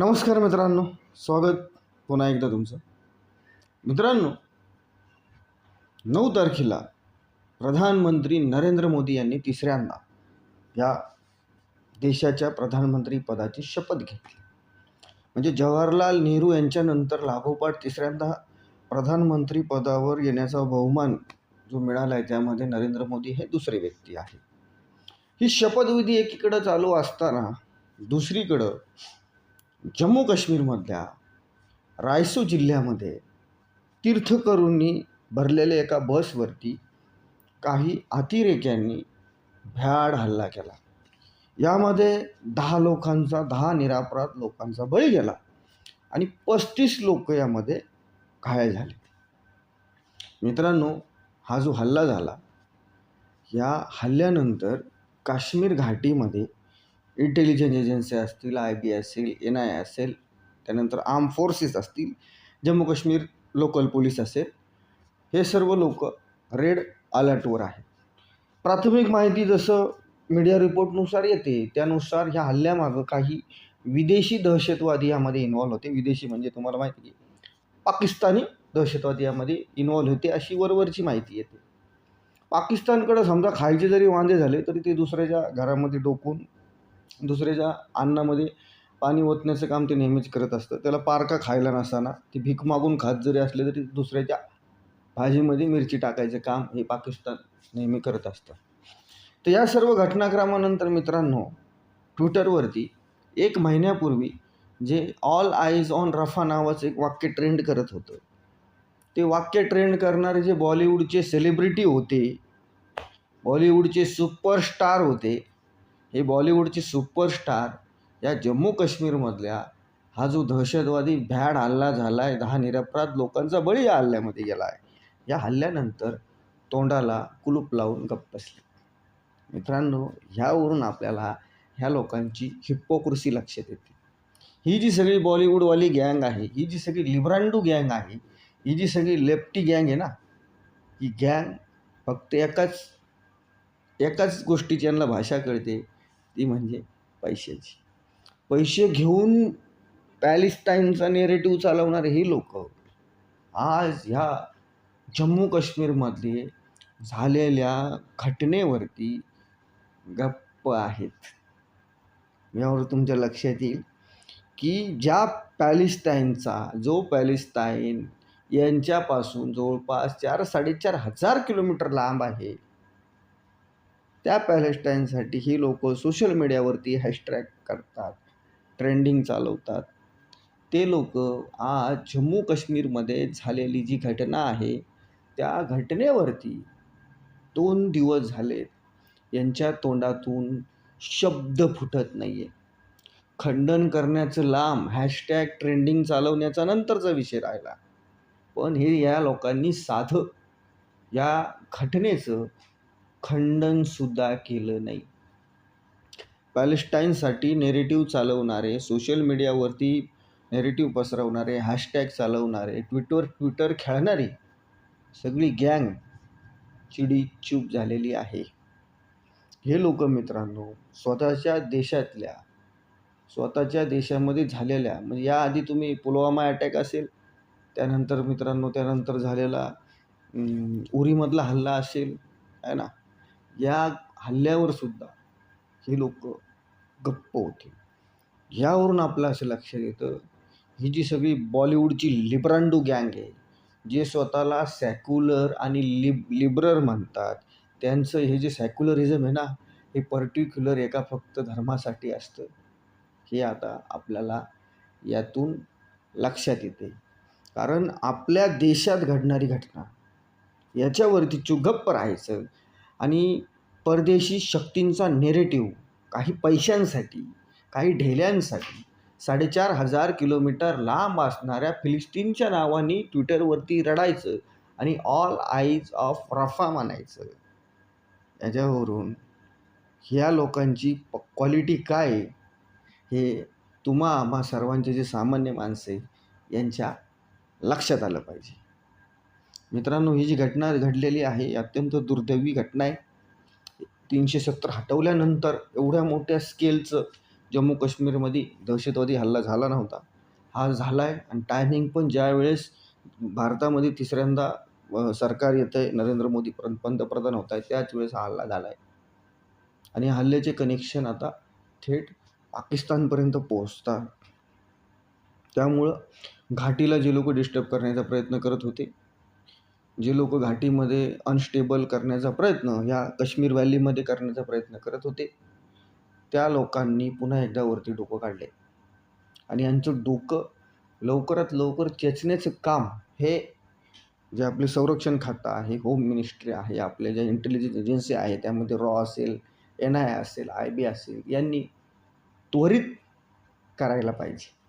नमस्कार मित्रांनो स्वागत पुन्हा एकदा तुमचं. मित्रांनो नऊ तारखेला प्रधानमंत्री नरेंद्र मोदी यांनी तिसऱ्यांदा या देशाच्या प्रधानमंत्री पदाची शपथ घेतली. म्हणजे जवाहरलाल नेहरू यांच्यानंतर लागोपाठ तिसऱ्यांदा प्रधानमंत्री पदावर येण्याचा बहुमान जो मिळाला आहे त्यामध्ये नरेंद्र मोदी हे दुसरे व्यक्ती आहे ही शपथविधी एकीकडं चालू असताना दुसरीकडं जम्मू काश्मीरमधल्या रायसू जिल्ह्यामध्ये तीर्थकरूंनी भरलेल्या एका बसवरती काही अतिरेक्यांनी भ्याड हल्ला केला. यामध्ये दहा लोकांचा दहा निरापराध लोकांचा बळी गेला आणि पस्तीस लोक यामध्ये घायल झाले. मित्रांनो हा जो हल्ला झाला या हल्ल्यानंतर काश्मीर घाटीमध्ये इंटेलिजन्स एजन्सी असतील आय बी असेल एन आय असेल त्यानंतर आर्म फोर्सेस असतील जम्मू काश्मीर लोकल पोलीस असेल हे सर्व लोक रेड अलर्टवर आहेत. प्राथमिक माहिती जसं मीडिया रिपोर्टनुसार येते त्यानुसार ह्या हल्ल्यामागं काही विदेशी दहशतवादी यामध्ये इन्वॉल्व होते. विदेशी म्हणजे तुम्हाला माहिती आहे पाकिस्तानी दहशतवादी यामध्ये इन्वॉल्व होते अशी वरवरची माहिती येते. पाकिस्तानकडं समजा खायचे जरी वांदे झाले तरी ते दुसऱ्याच्या घरामध्ये डोकून दुसऱ्याच्या अन्नामध्ये पाणी ओतण्याचं काम ते नेहमीच करत असतं. त्याला पारका खायला नसताना ती भीक मागून खात जरी असले तरी दुसऱ्याच्या भाजीमध्ये मिरची टाकायचं काम हे पाकिस्तान नेहमी करत असतं. तर या सर्व घटनाक्रमानंतर मित्रांनो ट्विटरवरती एक महिन्यापूर्वी जे ऑल आईज ऑन रफा नावाचं एक वाक्य ट्रेंड करत होतं. ते वाक्य ट्रेंड करणारे जे बॉलिवूडचे सेलिब्रिटी होते बॉलिवूडचे सुपरस्टार होते हे बॉलिवूडचे सुपरस्टार या जम्मू काश्मीरमधल्या हा जो दहशतवादी भ्याड हल्ला झाला आहे दहा निरपराध लोकांचा बळी या हल्ल्यामध्ये गेला आहे या हल्ल्यानंतर तोंडाला कुलूप लावून गप्प बसले. मित्रांनो ह्यावरून आपल्याला ह्या लोकांची हिप्पोक्रुसी लक्षात येते. ही जी सगळी बॉलिवूडवाली गँग आहे ही जी सगळी लिब्रांडू गँग आहे ही जी सगळी लेफ्टी गँग आहे ना ही गँग फक्त एकाच एकाच गोष्टीची यांना भाषा कळते ती म्हणजे पैशाची. पैसे घेऊन पॅलेस्टाईनचा नेरेटिव्ह चालवणारे ही लोक आज ह्या जम्मू काश्मीरमध्ये झालेल्या घटनेवरती गप्प आहेत. यावर तुमच्या लक्षात येईल की ज्या पॅलेस्टाईनचा जो पॅलेस्टाईन यांच्यापासून जवळपास चार साडेचार हजार किलोमीटर लांब आहे त्या पॅलेस्टाईनसाठी ही लोक सोशल मीडियावरती हॅशटॅग करतात ट्रेंडिंग चालवतात. ते लोक आज जम्मू काश्मीरमध्ये झालेली जी घटना आहे त्या घटनेवरती दोन दिवस झाले यांच्या तोंडातून शब्द फुटत नाही आहे खंडन करण्याचं लांब हॅशटॅग ट्रेंडिंग चालवण्याचा नंतरचा विषय राहिला. पण हे या लोकांनी साधं या घटनेचं खंडनसुद्धा केलं नाही. पॅलेस्टाईनसाठी नेरेटिव्ह चालवणारे सोशल मीडियावरती नेरेटिव्ह पसरवणारे हॅशटॅग चालवणारे ट्विटर ट्विटर खेळणारी सगळी गँग चिडी चूप झालेली आहे. हे लोक मित्रांनो स्वतःच्या देशातल्या स्वतःच्या देशामध्ये झालेल्या म्हणजे याआधी तुम्ही पुलवामा अटॅक असेल त्यानंतर मित्रांनो त्यानंतर झालेला उरीमधला हल्ला असेल आहे ना? या हल्ल्यावर सुद्धा हे लोक गप्प होते. यावरून आपलं असं लक्षात येतं ही जी सगळी बॉलिवूडची लिब्रांडू गँग आहे जे स्वतःला सॅक्युलर आणि लिब लिबरल म्हणतात त्यांचं हे जे सॅक्युलरिझम आहे ना हे पर्टिक्युलर एका फक्त धर्मासाठी असतं हे आता आपल्याला यातून लक्षात येते. कारण आपल्या देशात घडणारी घटना याच्यावरती चुगप्प राहायचं आणि परदेशी शक्तींचा नेरेटिव्ह काही पैशांसाठी काही ढेल्यांसाठी साडेचार हजार किलोमीटर लांब असणाऱ्या फिलिस्तीनच्या नावाने ट्विटरवरती रडायचं आणि ऑल आईज ऑफ रफा म्हणायचं. याच्यावरून ह्या लोकांची क्वालिटी काय हे तुम्हा आम्हा सर्वांचे जे सामान्य माणसे यांच्या लक्षात आलं पाहिजे. मित्रांनो ही जी घटना घडलेली आहे ही अत्यंत दुर्दैवी घटना आहे. तीनशे सत्तर हटवल्यानंतर एवढ्या मोठ्या स्केलचं जम्मू काश्मीरमध्ये दहशतवादी हल्ला झाला नव्हता. हा झाला आहे आणि टायमिंग पण ज्यावेळेस भारतामध्ये तिसऱ्यांदा सरकार येतं आहे नरेंद्र मोदी पंतप्रधान होत आहे त्याच वेळेस हा हल्ला झाला आहे आणि हल्ल्याचे कनेक्शन आता थेट पाकिस्तानपर्यंत पोहोचतात. त्यामुळं घाटीला जे लोक डिस्टर्ब करण्याचा प्रयत्न करत होते जे लोक घाटीमध्ये अनस्टेबल करण्याचा प्रयत्न या काश्मीर व्हॅलीमध्ये करण्याचा प्रयत्न करत होते त्या लोकांनी पुन्हा एकदा वरती डोकं काढले. आणि यांचं डोकं लवकरात लवकर चेचण्याचं काम हे जे आपले संरक्षण खातं आहे होम मिनिस्ट्री आहे आपल्या ज्या इंटेलिजन्स एजन्सी आहे त्यामध्ये रॉ असेल एन आय असेल आय बी असेल यांनी त्वरित करायला पाहिजे.